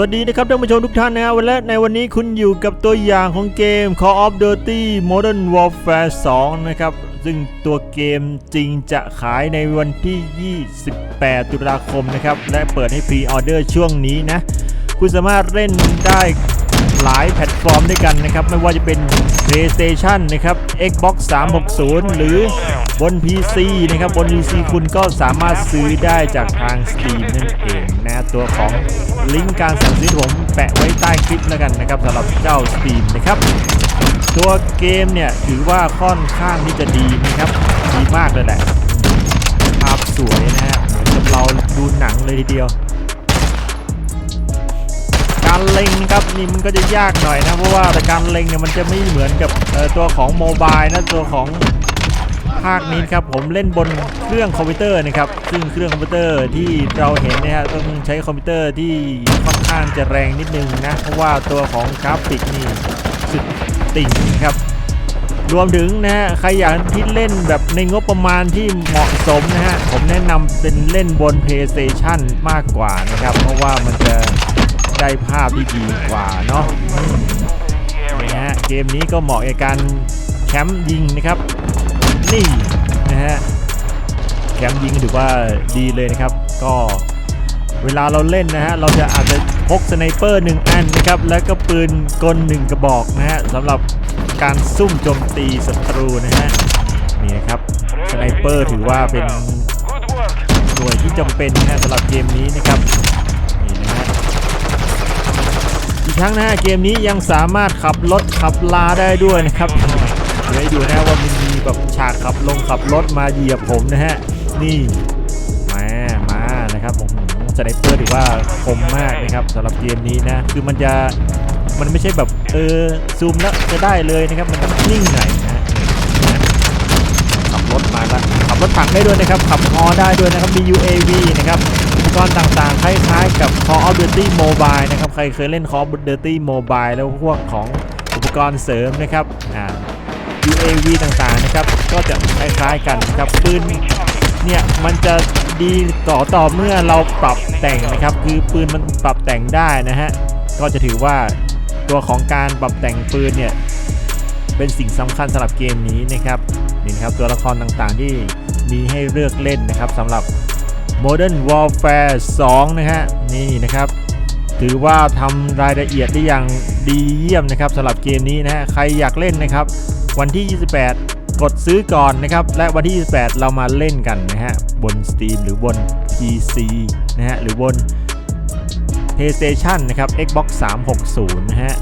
วัสดีนะครับท่านผู้ชมทุกท่านนะฮะวันและในวันนี้คุณอยู่กับตัวอย่างของเกม Call of Duty Modern Warfare 2 นะครับ ซึ่งตัวเกมจริงจะขายในวันที่ 28 ตุลาคมนะครับ และเปิดให้พรีออเดอร์ช่วงนี้นะ คุณสามารถเล่นได้ หลายแพลตฟอร์มด้วยกันนะครับ ไม่ว่าจะเป็น PlayStation นะครับ Xbox 360 หรือบน PC นะครับ บน PC คุณก็สามารถซื้อได้จากทาง Steam นั่นเองนะตัวของลิงก์การสั่งซื้อผมแปะไว้ใต้คลิปแล้วกันนะครับสำหรับเจ้า Steam นะครับตัวเกมเนี่ยถือว่าค่อนข้างที่จะดีนะครับ ดีมากเลยแหละภาพสวยนะฮะเหมือนกับเราดูหนังเลยทีเดียว การเล็งครับนี่มันก็จะยากหน่อยนะเพราะว่าแต่การเล็งเนี่ยมันจะไม่เหมือนกับตัวของโมบายนะตัวของภาคนี้ครับผมเล่นบนเครื่องคอมพิวเตอร์นะครับซึ่งเครื่องคอมพิวเตอร์ที่เราเห็นนะฮะต้องใช้คอมพิวเตอร์ที่ค่อนข้างจะแรงนิดนึงนะเพราะว่าตัวของกราฟิกนี่สุดติ่งครับรวมถึงนะฮะใครอยากที่เล่นแบบในงบประมาณที่เหมาะสมนะฮะผมแนะนำเป็นเล่นบน PlayStation มากกว่านะครับ เพราะว่ามันจะ ได้ภาพที่ดีกว่าเนาะนะฮะเกมนี้ก็เหมาะกับการแคมป์ยิงนะครับนี่นะฮะแคมป์ยิงถือว่าดีเลยนะครับ ก็เวลาเราเล่นนะฮะเราจะอาจจะพกสไนเปอร์หนึ่งอันนะครับแล้วก็ปืนกลหนึ่งกระบอกนะฮะสำหรับการซุ่มโจมตีศัตรูนะฮะนี่นะครับสไนเปอร์ถือว่าเป็นหน่วยที่จำเป็นนะฮะสำหรับเกมนี้นะครับ อีกทั้งนะฮะเกมนี้ยังสามารถขับรถขับลาได้ด้วยนะครับเดี๋ยวดูนะว่ามันมีแบบฉากขับลงขับรถมาเหยียบผมนะฮะนี่มามานะครับผมสไนเปอร์ถือว่าคมมากนะครับสำหรับเกมนี้นะคือมันจะมันไม่ใช่แบบเออซูมแล้วจะได้เลยนะครับมันต้องนิ่งหน่อยนะขับรถมาแล้วขับรถถังได้ด้วยนะครับขับฮอได้ด้วยนะครับมี UAV นะครับ กรณ์ต่างๆ คล้ายๆ กับ Call of Duty Mobile นะครับ ใครเคยเล่น Call of Duty Mobile แล้วพวกของอุปกรณ์เสริมนะครับ อ่า UAV ต่างๆ นะครับ ก็จะคล้ายๆกันนะครับปืนเนี่ย มันจะดีต่อต่อเมื่อเราปรับแต่งนะครับ คือปืนมันปรับแต่งได้นะฮะ ก็จะถือว่าตัวของการปรับแต่งปืนเนี่ย เป็นสิ่งสำคัญสำหรับเกมนี้นะครับ นี่ครับตัวละครต่างๆที่มีให้เลือกเล่นนะครับสำหรับ Modern Warfare 2 นะฮะ นี่นะครับถือว่าทำรายละเอียดได้อย่างดีเยี่ยมนะครับสำหรับเกมนี้นะฮะใครอยากเล่นนะครับ วันที่ 28 กดซื้อก่อนนะครับ และวันที่ 28 เรามาเล่นกันนะฮะ บน Steam หรือบน PC นะฮะ หรือบน PlayStation นะครับ Xbox 360 นะฮะ